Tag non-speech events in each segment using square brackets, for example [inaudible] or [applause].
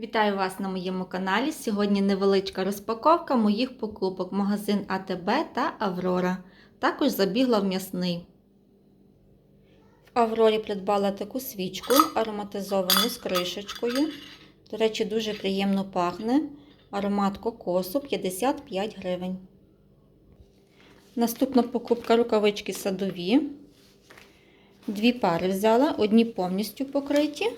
Вітаю вас на моєму каналі. Сьогодні невеличка розпаковка моїх покупок. Магазин АТБ та Аврора. Також забігла в м'ясний. В Аврорі придбала таку свічку ароматизовану з кришечкою. До речі, дуже приємно пахне. Аромат кокосу 55 гривень. Наступна покупка рукавички садові. Дві пари взяла, одні повністю покриті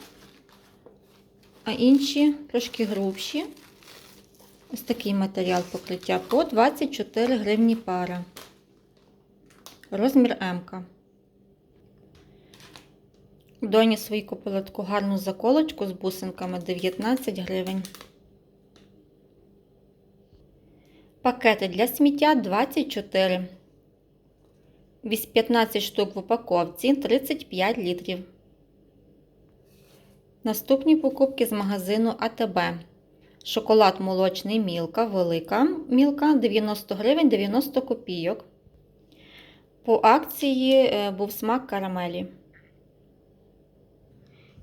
а інші трошки грубші. Ось такий матеріал покриття по 24 гривні пара. Розмір М. Доні свої купила таку гарну заколочку з бусинками 19 гривень. Пакети для сміття 24. 15 штук в упаковці 35 літрів. Наступні покупки з магазину АТБ. Шоколад молочний мілка, велика мілка 90 гривень 90 копійок. По акції е, був смак карамелі.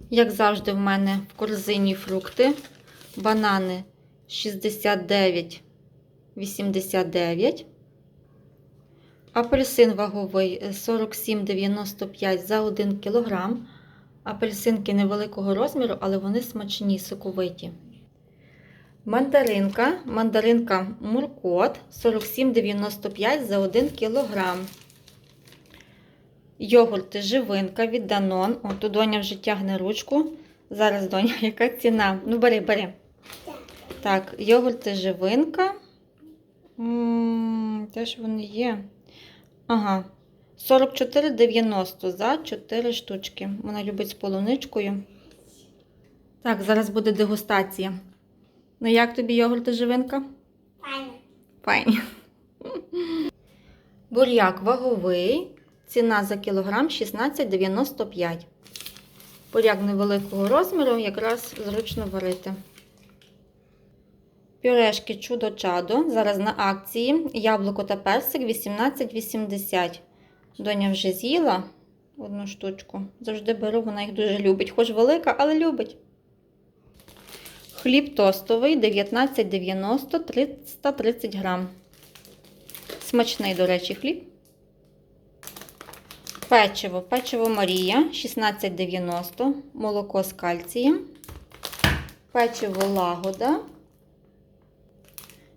Як завжди, в мене в корзині фрукти. Банани 69,89. Апельсин ваговий 47,95 за 1 кг. Апельсинки невеликого розміру, але вони смачні, соковиті. Мандаринка. Мандаринка Муркот 47,95 за 1 кг. Йогурти живинка від Данон. О, тут доня вже тягне ручку. Зараз, доня, [laughs] яка ціна? Ну, бери, бери. Так, йогурти живинка. Теж вони є. Ага. 44,90 за 4 штучки. Вона любить з полуничкою. Так, зараз буде дегустація. Ну, як тобі йогурт живинка? Файно. Файні. Буряк ваговий. Ціна за кілограм 16,95. Буряк невеликого розміру, якраз зручно варити. Пюрешки чудо-чадо. Зараз на акції. Яблуко та персик 18,80. Доня вже з'їла одну штучку. Завжди беру, вона їх дуже любить. Хоч велика, але любить. Хліб тостовий 19,90 330 грам. Смачний, до речі, хліб. Печиво. Печиво Марія 16,90. Молоко з кальцієм. Печиво лагода.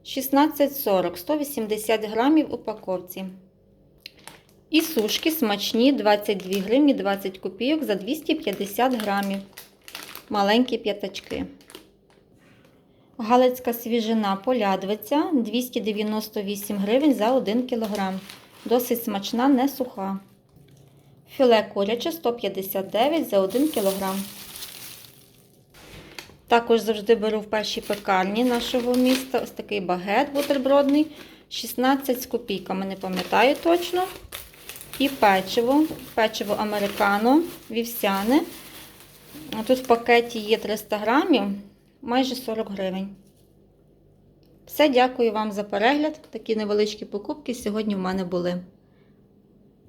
16,40, 180 грамів упаковці. І сушки смачні 22 гривні 20 копійок за 250 грамів. Маленькі п'ятачки. Галицька свіжина полядвиця 298 гривень за 1 кг. Досить смачна, не суха. Філе куряче 159 за 1 кг. Також завжди беру в першій пекарні нашого міста ось такий багет бутербродний. 16 з копійками, не пам'ятаю точно. І печиво, печиво американо, вівсяне. Тут в пакеті є 300 грамів, майже 40 гривень. Все, дякую вам за перегляд. Такі невеличкі покупки сьогодні в мене були.